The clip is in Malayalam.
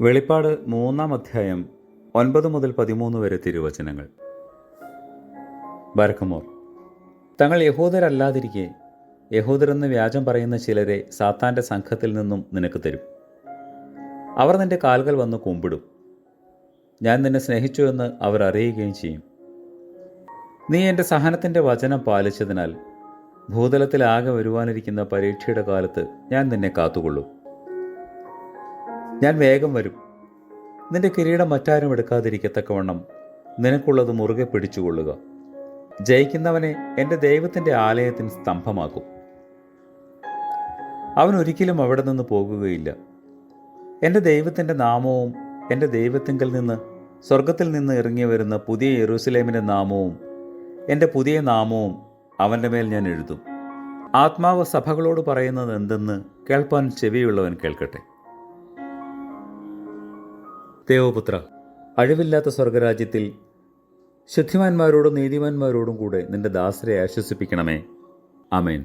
വെളിപ്പാട് മൂന്നാം അധ്യായം ഒൻപത് മുതൽ പതിമൂന്ന് വരെ തിരുവചനങ്ങൾ. ബരക്കമോർ തങ്ങൾ യഹൂദരല്ലാതിരിക്കെ യഹൂദരെന്ന് വ്യാജം പറയുന്ന ചിലരെ സാത്താന്റെ സംഘത്തിൽ നിന്നും നിനക്ക് തരും. അവർ നിന്റെ കാൽകൾ വന്ന് കുമ്പിടും. ഞാൻ നിന്നെ സ്നേഹിച്ചു എന്ന് അവർ അറിയുകയും ചെയ്യും. നീ എന്റെ സഹനത്തിന്റെ വചനം പാലിച്ചതിനാൽ ഭൂതലത്തിലാകെ വരുവാനിരിക്കുന്ന പരീക്ഷയുടെ കാലത്ത് ഞാൻ നിന്നെ കാത്തുകൊള്ളും. ഞാൻ വേഗം വരും. നിന്റെ കിരീടം മറ്റാരും എടുക്കാതിരിക്കത്തക്കവണ്ണം നിനക്കുള്ളത് മുറുകെ പിടിച്ചുകൊള്ളുക. ജയിക്കുന്നവനെ എന്റെ ദൈവത്തിന്റെ ആലയത്തിന് സ്തംഭമാക്കും. അവൻ ഒരിക്കലും അവിടെ നിന്ന് പോകുകയില്ല. എന്റെ ദൈവത്തിന്റെ നാമവും എന്റെ ദൈവത്തിങ്കിൽ നിന്ന് സ്വർഗത്തിൽ നിന്ന് ഇറങ്ങി വരുന്ന പുതിയ യെറൂസലേമിന്റെ നാമവും എന്റെ പുതിയ നാമവും അവന്റെ മേൽ ഞാൻ എഴുതും. ആത്മാവ് സഭകളോട് പറയുന്നത് എന്തെന്ന് കേൾപ്പാൻ ചെവിയുള്ളവൻ കേൾക്കട്ടെ. ദേവപുത്ര അഴിവില്ലാത്ത സ്വർഗരാജ്യത്തിൽ ശുദ്ധിമാന്മാരോടും നീതിമാന്മാരോടും കൂടെ നിന്റെ ദാസരെ ആശ്വസിപ്പിക്കണമേ. ആമേൻ.